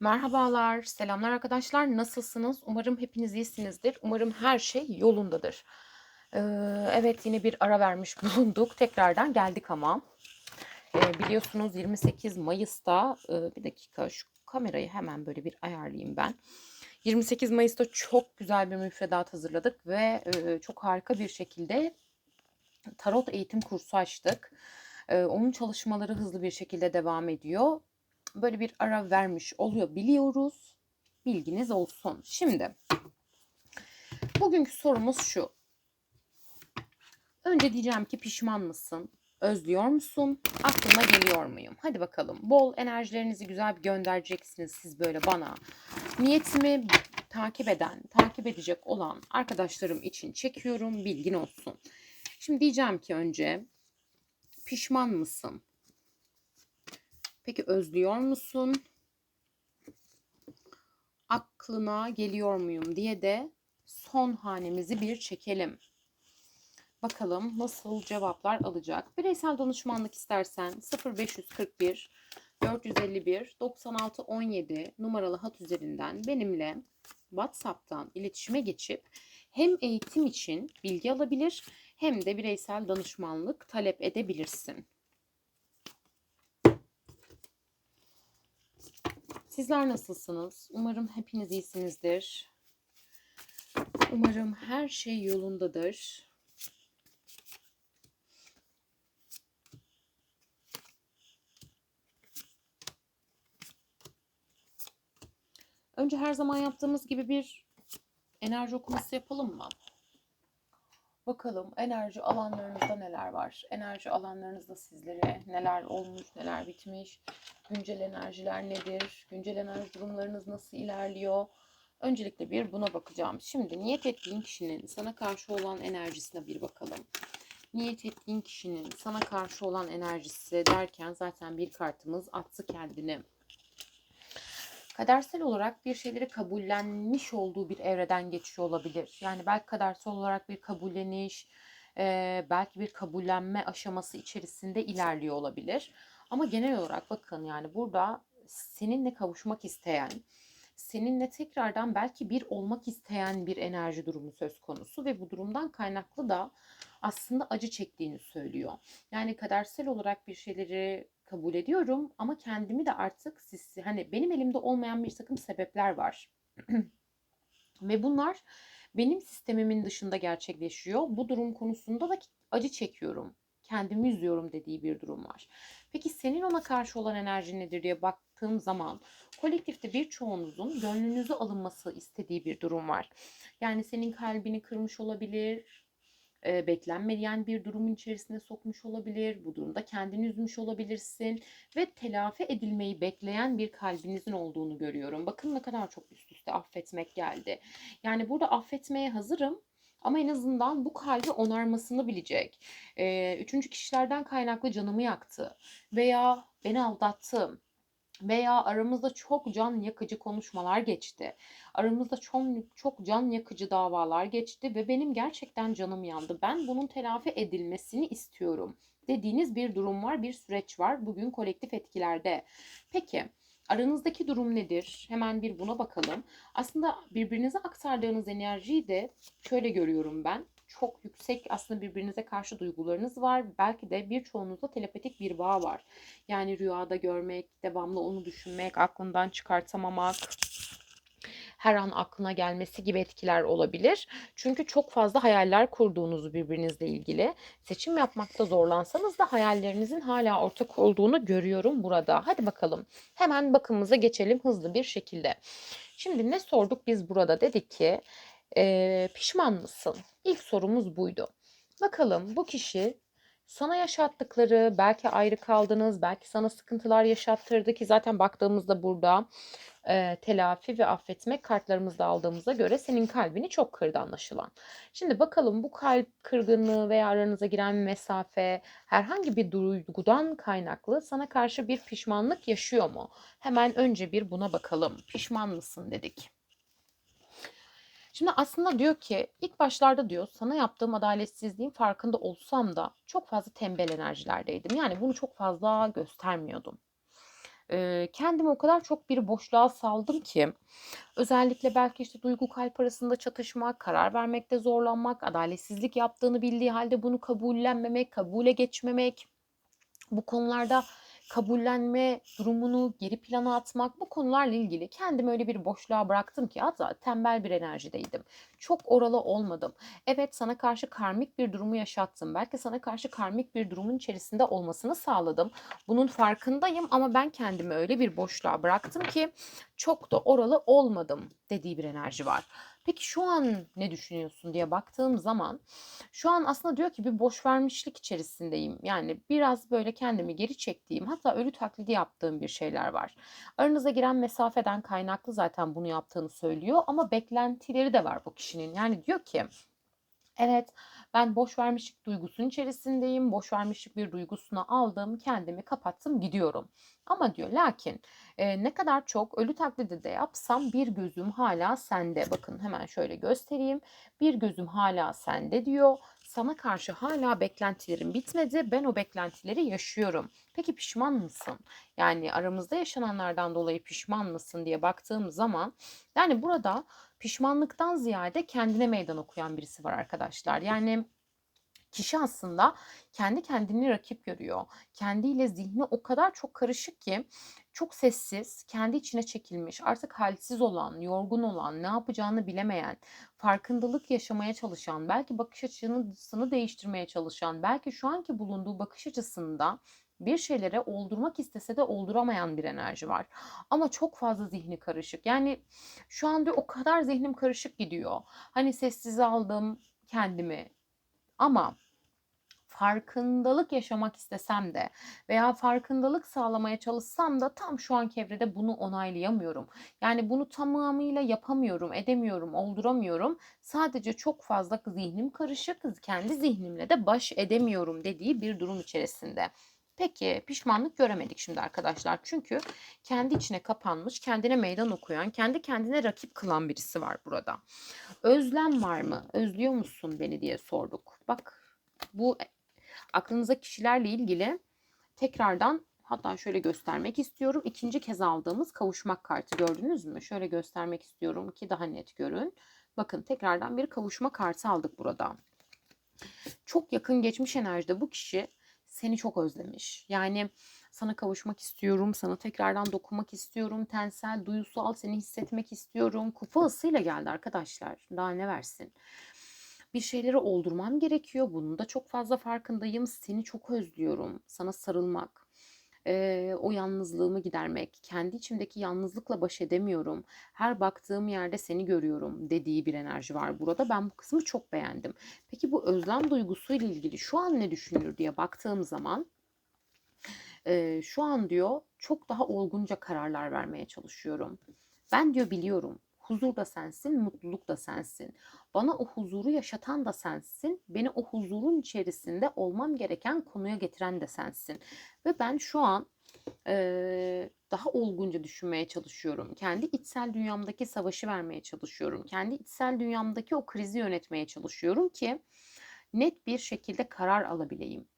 Merhabalar, selamlar arkadaşlar. Nasılsınız? Umarım hepiniz iyisinizdir. Umarım her şey yolundadır. Ee, evet yine bir ara vermiş bulunduk. Tekrardan geldik ama. Ee, biliyorsunuz 28 Mayıs'ta e, bir dakika şu kamerayı hemen böyle bir ayarlayayım ben. 28 Mayıs'ta çok güzel bir müfredat hazırladık ve e, çok harika bir şekilde tarot eğitim kursu açtık. Ee, onun çalışmaları hızlı bir şekilde devam ediyor böyle bir ara vermiş oluyor biliyoruz. Bilginiz olsun. Şimdi bugünkü sorumuz şu. Önce diyeceğim ki pişman mısın? Özlüyor musun? Aklına geliyor muyum? Hadi bakalım. Bol enerjilerinizi güzel bir göndereceksiniz siz böyle bana. Niyetimi takip eden, takip edecek olan arkadaşlarım için çekiyorum. Bilgin olsun. Şimdi diyeceğim ki önce pişman mısın? Peki özlüyor musun? Aklına geliyor muyum diye de son hanemizi bir çekelim. Bakalım nasıl cevaplar alacak. Bireysel danışmanlık istersen 0541 451 96 17 numaralı hat üzerinden benimle WhatsApp'tan iletişime geçip hem eğitim için bilgi alabilir hem de bireysel danışmanlık talep edebilirsin. Sizler nasılsınız? Umarım hepiniz iyisinizdir. Umarım her şey yolundadır. Önce her zaman yaptığımız gibi bir enerji okuması yapalım mı? Bakalım enerji alanlarınızda neler var? Enerji alanlarınızda sizlere neler olmuş, neler bitmiş? Güncel enerjiler nedir? Güncel enerji durumlarınız nasıl ilerliyor? Öncelikle bir buna bakacağım. Şimdi niyet ettiğin kişinin sana karşı olan enerjisine bir bakalım. Niyet ettiğin kişinin sana karşı olan enerjisi derken zaten bir kartımız attı kendini. Kadersel olarak bir şeyleri kabullenmiş olduğu bir evreden geçiyor olabilir. Yani belki kadersel olarak bir kabulleniş, belki bir kabullenme aşaması içerisinde ilerliyor olabilir. Ama genel olarak bakın yani burada seninle kavuşmak isteyen, seninle tekrardan belki bir olmak isteyen bir enerji durumu söz konusu ve bu durumdan kaynaklı da aslında acı çektiğini söylüyor. Yani kadersel olarak bir şeyleri kabul ediyorum ama kendimi de artık siz hani benim elimde olmayan bir takım sebepler var. ve bunlar benim sistemimin dışında gerçekleşiyor. Bu durum konusunda da acı çekiyorum kendimi üzüyorum dediği bir durum var. Peki senin ona karşı olan enerji nedir diye baktığım zaman kolektifte birçoğunuzun gönlünüzü alınması istediği bir durum var. Yani senin kalbini kırmış olabilir, e, beklenmeyen bir durumun içerisine sokmuş olabilir. Bu durumda kendini üzmüş olabilirsin ve telafi edilmeyi bekleyen bir kalbinizin olduğunu görüyorum. Bakın ne kadar çok üst üste affetmek geldi. Yani burada affetmeye hazırım ama en azından bu kalbi onarmasını bilecek. Ee, üçüncü kişilerden kaynaklı canımı yaktı veya beni aldattı veya aramızda çok can yakıcı konuşmalar geçti. Aramızda çok çok can yakıcı davalar geçti ve benim gerçekten canım yandı. Ben bunun telafi edilmesini istiyorum dediğiniz bir durum var, bir süreç var bugün kolektif etkilerde. Peki Aranızdaki durum nedir? Hemen bir buna bakalım. Aslında birbirinize aktardığınız enerjiyi de şöyle görüyorum ben. Çok yüksek aslında birbirinize karşı duygularınız var. Belki de birçoğunuzda telepatik bir bağ var. Yani rüyada görmek, devamlı onu düşünmek, aklından çıkartamamak, her an aklına gelmesi gibi etkiler olabilir. Çünkü çok fazla hayaller kurduğunuzu birbirinizle ilgili. Seçim yapmakta zorlansanız da hayallerinizin hala ortak olduğunu görüyorum burada. Hadi bakalım. Hemen bakımıza geçelim hızlı bir şekilde. Şimdi ne sorduk biz burada? Dedik ki e, pişman mısın? İlk sorumuz buydu. Bakalım bu kişi sana yaşattıkları, belki ayrı kaldınız, belki sana sıkıntılar yaşattırdı ki zaten baktığımızda burada e, telafi ve affetme kartlarımızda aldığımıza göre senin kalbini çok kırdı anlaşılan. Şimdi bakalım bu kalp kırgınlığı veya aranıza giren mesafe herhangi bir duygudan kaynaklı sana karşı bir pişmanlık yaşıyor mu? Hemen önce bir buna bakalım. Pişman mısın dedik. Şimdi aslında diyor ki ilk başlarda diyor sana yaptığım adaletsizliğin farkında olsam da çok fazla tembel enerjilerdeydim. Yani bunu çok fazla göstermiyordum. Eee, kendimi o kadar çok bir boşluğa saldım ki özellikle belki, işte, duygu kalp arasında çatışmak, karar vermekte zorlanmak, adaletsizlik yaptığını bildiği halde bunu kabullenmemek, kabule geçmemek, bu konularda kabullenme durumunu geri plana atmak, bu konularla ilgili kendimi öyle bir boşluğa bıraktım ki hatta tembel bir enerjideydim. Çok oralı olmadım. Evet, sana karşı karmik bir durumu yaşattım. Belki sana karşı karmik bir durumun içerisinde olmasını sağladım. Bunun farkındayım ama ben kendimi öyle bir boşluğa bıraktım ki çok da oralı olmadım dediği bir enerji var. Peki şu an ne düşünüyorsun diye baktığım zaman şu an aslında diyor ki bir boş vermişlik içerisindeyim. Yani biraz böyle kendimi geri çektiğim hatta ölü taklidi yaptığım bir şeyler var. Aranıza giren mesafeden kaynaklı zaten bunu yaptığını söylüyor ama beklentileri de var bu kişinin. Yani diyor ki Evet, ben boş vermişlik duygusunun içerisindeyim. Boş vermişlik bir duygusuna aldım, kendimi kapattım, gidiyorum. Ama diyor lakin e, ne kadar çok ölü taklidi de yapsam bir gözüm hala sende. Bakın hemen şöyle göstereyim. Bir gözüm hala sende diyor. Sana karşı hala beklentilerim bitmedi. Ben o beklentileri yaşıyorum. Peki pişman mısın? Yani aramızda yaşananlardan dolayı pişman mısın diye baktığım zaman yani burada pişmanlıktan ziyade kendine meydan okuyan birisi var arkadaşlar. Yani kişi aslında kendi kendini rakip görüyor. Kendiyle zihni o kadar çok karışık ki çok sessiz, kendi içine çekilmiş, artık halsiz olan, yorgun olan, ne yapacağını bilemeyen, farkındalık yaşamaya çalışan, belki bakış açısını değiştirmeye çalışan, belki şu anki bulunduğu bakış açısında bir şeylere oldurmak istese de olduramayan bir enerji var. Ama çok fazla zihni karışık. Yani şu anda o kadar zihnim karışık gidiyor. Hani sessize aldım kendimi ama farkındalık yaşamak istesem de veya farkındalık sağlamaya çalışsam da tam şu anki evrede bunu onaylayamıyorum. Yani bunu tamamıyla yapamıyorum, edemiyorum, olduramıyorum. Sadece çok fazla zihnim karışık, kendi zihnimle de baş edemiyorum dediği bir durum içerisinde. Peki pişmanlık göremedik şimdi arkadaşlar. Çünkü kendi içine kapanmış, kendine meydan okuyan, kendi kendine rakip kılan birisi var burada. Özlem var mı? Özlüyor musun beni diye sorduk. Bak bu aklınıza kişilerle ilgili tekrardan hatta şöyle göstermek istiyorum. İkinci kez aldığımız kavuşmak kartı gördünüz mü? Şöyle göstermek istiyorum ki daha net görün. Bakın tekrardan bir kavuşma kartı aldık burada. Çok yakın geçmiş enerjide bu kişi seni çok özlemiş. Yani sana kavuşmak istiyorum, sana tekrardan dokunmak istiyorum, tensel, duyusal seni hissetmek istiyorum. Kupa ısıyla geldi arkadaşlar. Daha ne versin? Bir şeyleri oldurmam gerekiyor. Bunun da çok fazla farkındayım. Seni çok özlüyorum. Sana sarılmak, e, o yalnızlığımı gidermek, kendi içimdeki yalnızlıkla baş edemiyorum, her baktığım yerde seni görüyorum dediği bir enerji var burada. Ben bu kısmı çok beğendim. Peki bu özlem duygusuyla ilgili şu an ne düşünür diye baktığım zaman e, şu an diyor çok daha olgunca kararlar vermeye çalışıyorum. Ben diyor biliyorum huzur da sensin, mutluluk da sensin. Bana o huzuru yaşatan da sensin. Beni o huzurun içerisinde olmam gereken konuya getiren de sensin. Ve ben şu an e, daha olgunca düşünmeye çalışıyorum. Kendi içsel dünyamdaki savaşı vermeye çalışıyorum. Kendi içsel dünyamdaki o krizi yönetmeye çalışıyorum ki net bir şekilde karar alabileyim.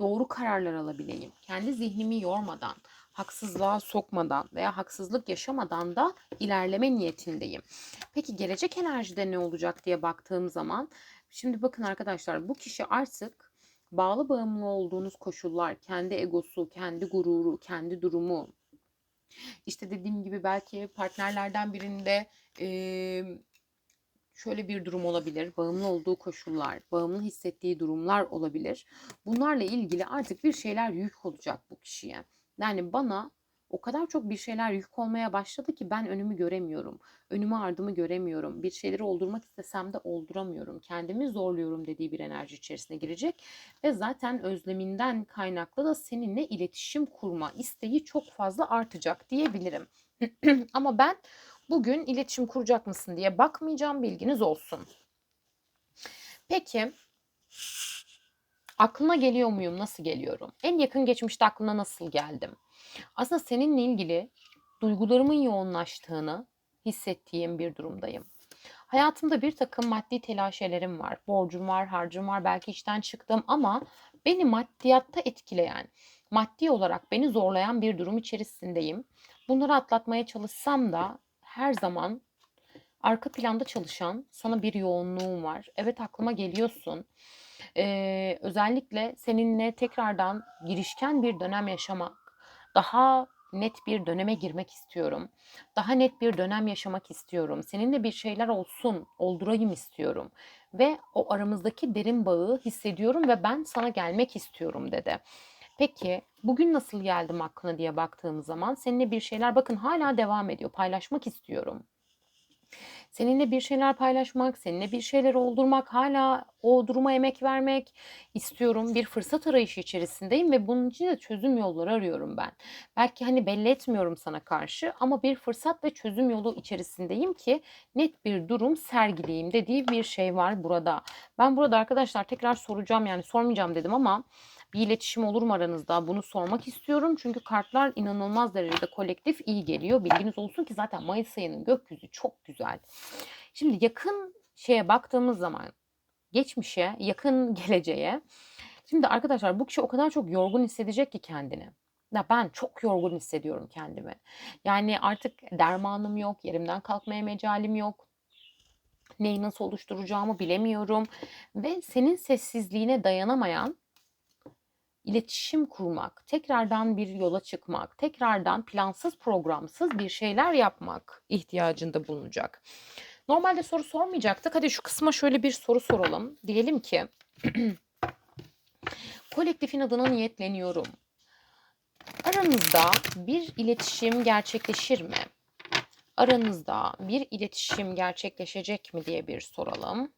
Doğru kararlar alabileyim. Kendi zihnimi yormadan, haksızlığa sokmadan veya haksızlık yaşamadan da ilerleme niyetindeyim. Peki gelecek enerjide ne olacak diye baktığım zaman şimdi bakın arkadaşlar bu kişi artık bağlı bağımlı olduğunuz koşullar, kendi egosu, kendi gururu, kendi durumu, işte dediğim gibi belki partnerlerden birinde şöyle bir durum olabilir. Bağımlı olduğu koşullar, bağımlı hissettiği durumlar olabilir. Bunlarla ilgili artık bir şeyler yük olacak bu kişiye. Yani bana o kadar çok bir şeyler yük olmaya başladı ki ben önümü göremiyorum. Önümü ardımı göremiyorum. Bir şeyleri oldurmak istesem de olduramıyorum. Kendimi zorluyorum dediği bir enerji içerisine girecek. Ve zaten özleminden kaynaklı da seninle iletişim kurma isteği çok fazla artacak diyebilirim. Ama ben bugün iletişim kuracak mısın diye bakmayacağım bilginiz olsun. Peki Aklına geliyor muyum? Nasıl geliyorum? En yakın geçmişte aklına nasıl geldim? Aslında seninle ilgili duygularımın yoğunlaştığını hissettiğim bir durumdayım. Hayatımda bir takım maddi telaşelerim var. Borcum var, harcım var, belki işten çıktım ama beni maddiyatta etkileyen, maddi olarak beni zorlayan bir durum içerisindeyim. Bunları atlatmaya çalışsam da her zaman arka planda çalışan sana bir yoğunluğum var. Evet aklıma geliyorsun. Ee, özellikle seninle tekrardan girişken bir dönem yaşamak, daha net bir döneme girmek istiyorum. Daha net bir dönem yaşamak istiyorum. Seninle bir şeyler olsun, oldurayım istiyorum. Ve o aramızdaki derin bağı hissediyorum ve ben sana gelmek istiyorum dedi. Peki bugün nasıl geldim aklına diye baktığım zaman seninle bir şeyler bakın hala devam ediyor. Paylaşmak istiyorum. Seninle bir şeyler paylaşmak, seninle bir şeyler oldurmak, hala o duruma emek vermek istiyorum. Bir fırsat arayışı içerisindeyim ve bunun için de çözüm yolları arıyorum ben. Belki hani belli etmiyorum sana karşı ama bir fırsat ve çözüm yolu içerisindeyim ki net bir durum sergileyeyim dediği bir şey var burada. Ben burada arkadaşlar tekrar soracağım yani sormayacağım dedim ama bir iletişim olur mu aranızda? Bunu sormak istiyorum. Çünkü kartlar inanılmaz derecede kolektif iyi geliyor. Bilginiz olsun ki zaten Mayıs ayının gökyüzü çok güzel. Şimdi yakın şeye baktığımız zaman geçmişe, yakın geleceğe. Şimdi arkadaşlar bu kişi o kadar çok yorgun hissedecek ki kendini. Ya ben çok yorgun hissediyorum kendimi. Yani artık dermanım yok, yerimden kalkmaya mecalim yok. Neyi nasıl oluşturacağımı bilemiyorum ve senin sessizliğine dayanamayan iletişim kurmak, tekrardan bir yola çıkmak, tekrardan plansız programsız bir şeyler yapmak ihtiyacında bulunacak. Normalde soru sormayacaktık. Hadi şu kısma şöyle bir soru soralım. Diyelim ki kolektifin adına niyetleniyorum. Aranızda bir iletişim gerçekleşir mi? Aranızda bir iletişim gerçekleşecek mi diye bir soralım.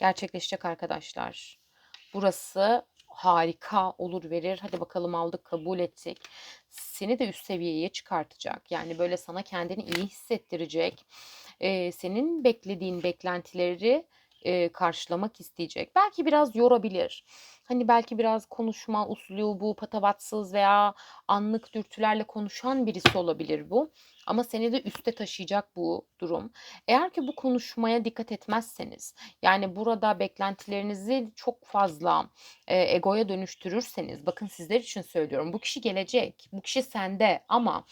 Gerçekleşecek arkadaşlar. Burası harika olur verir. Hadi bakalım aldık kabul ettik. Seni de üst seviyeye çıkartacak. Yani böyle sana kendini iyi hissettirecek. Ee, senin beklediğin beklentileri e, karşılamak isteyecek. Belki biraz yorabilir. Hani belki biraz konuşma uslubu patavatsız veya anlık dürtülerle konuşan birisi olabilir bu. Ama seni de üste taşıyacak bu durum. Eğer ki bu konuşmaya dikkat etmezseniz, yani burada beklentilerinizi çok fazla e, egoya dönüştürürseniz, bakın sizler için söylüyorum. Bu kişi gelecek, bu kişi sende ama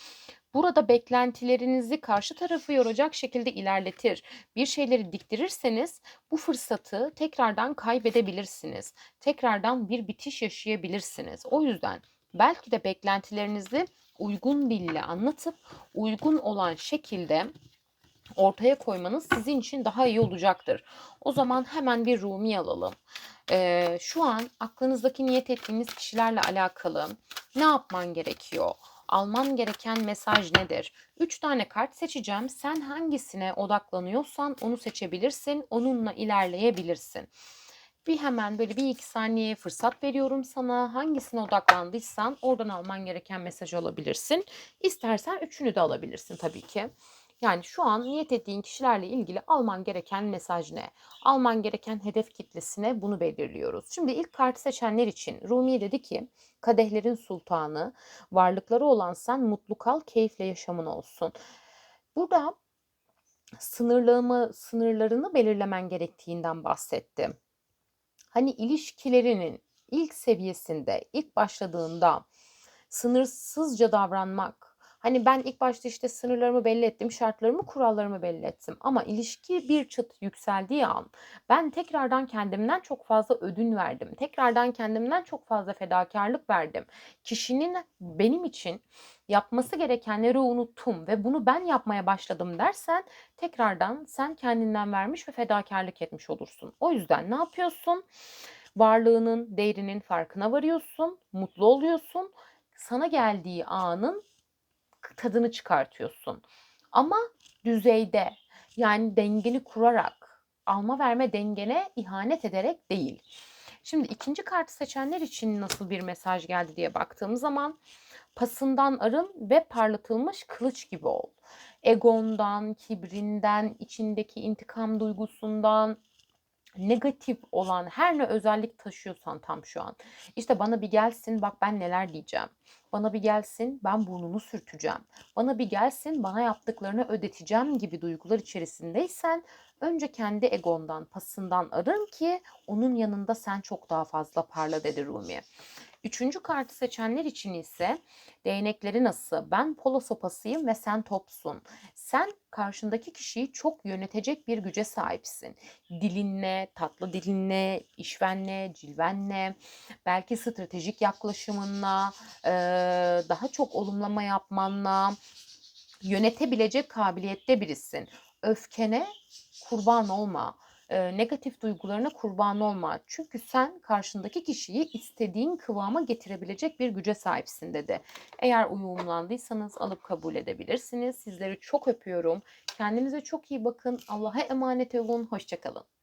Burada beklentilerinizi karşı tarafı yoracak şekilde ilerletir. Bir şeyleri diktirirseniz bu fırsatı tekrardan kaybedebilirsiniz. Tekrardan bir bitiş yaşayabilirsiniz. O yüzden belki de beklentilerinizi uygun dille anlatıp uygun olan şekilde ortaya koymanız sizin için daha iyi olacaktır. O zaman hemen bir Rumi alalım. Ee, şu an aklınızdaki niyet ettiğiniz kişilerle alakalı ne yapman gerekiyor? Alman gereken mesaj nedir? 3 tane kart seçeceğim. Sen hangisine odaklanıyorsan onu seçebilirsin. Onunla ilerleyebilirsin. Bir hemen böyle bir iki saniye fırsat veriyorum sana. Hangisine odaklandıysan oradan alman gereken mesaj alabilirsin. İstersen üçünü de alabilirsin tabii ki. Yani şu an niyet ettiğin kişilerle ilgili alman gereken mesaj ne? Alman gereken hedef kitlesine bunu belirliyoruz. Şimdi ilk kartı seçenler için Rumi dedi ki kadehlerin sultanı, varlıkları olan sen mutlu kal, keyifle yaşamın olsun. Burada sınırlama sınırlarını belirlemen gerektiğinden bahsetti. Hani ilişkilerinin ilk seviyesinde, ilk başladığında sınırsızca davranmak, Hani ben ilk başta işte sınırlarımı belli ettim, şartlarımı, kurallarımı belli ettim. Ama ilişki bir çıt yükseldiği an ben tekrardan kendimden çok fazla ödün verdim. Tekrardan kendimden çok fazla fedakarlık verdim. Kişinin benim için yapması gerekenleri unuttum ve bunu ben yapmaya başladım dersen tekrardan sen kendinden vermiş ve fedakarlık etmiş olursun. O yüzden ne yapıyorsun? Varlığının, değerinin farkına varıyorsun, mutlu oluyorsun. Sana geldiği anın tadını çıkartıyorsun. Ama düzeyde yani dengeni kurarak alma verme dengene ihanet ederek değil. Şimdi ikinci kartı seçenler için nasıl bir mesaj geldi diye baktığım zaman pasından arın ve parlatılmış kılıç gibi ol. Egondan, kibrinden, içindeki intikam duygusundan, negatif olan her ne özellik taşıyorsan tam şu an. İşte bana bir gelsin bak ben neler diyeceğim. Bana bir gelsin ben burnunu sürteceğim. Bana bir gelsin bana yaptıklarını ödeteceğim gibi duygular içerisindeysen Önce kendi egondan, pasından arın ki onun yanında sen çok daha fazla parla dedi Rumi. Üçüncü kartı seçenler için ise değnekleri nasıl? Ben polo sopasıyım ve sen topsun. Sen karşındaki kişiyi çok yönetecek bir güce sahipsin. Dilinle, tatlı dilinle, işvenle, cilvenle, belki stratejik yaklaşımınla, daha çok olumlama yapmanla yönetebilecek kabiliyette birisin. Öfkene kurban olma. Eee, negatif duygularına kurban olma. Çünkü sen karşındaki kişiyi istediğin kıvama getirebilecek bir güce sahipsin dedi. Eğer uyumlandıysanız alıp kabul edebilirsiniz. Sizleri çok öpüyorum. Kendinize çok iyi bakın. Allah'a emanet olun. Hoşçakalın.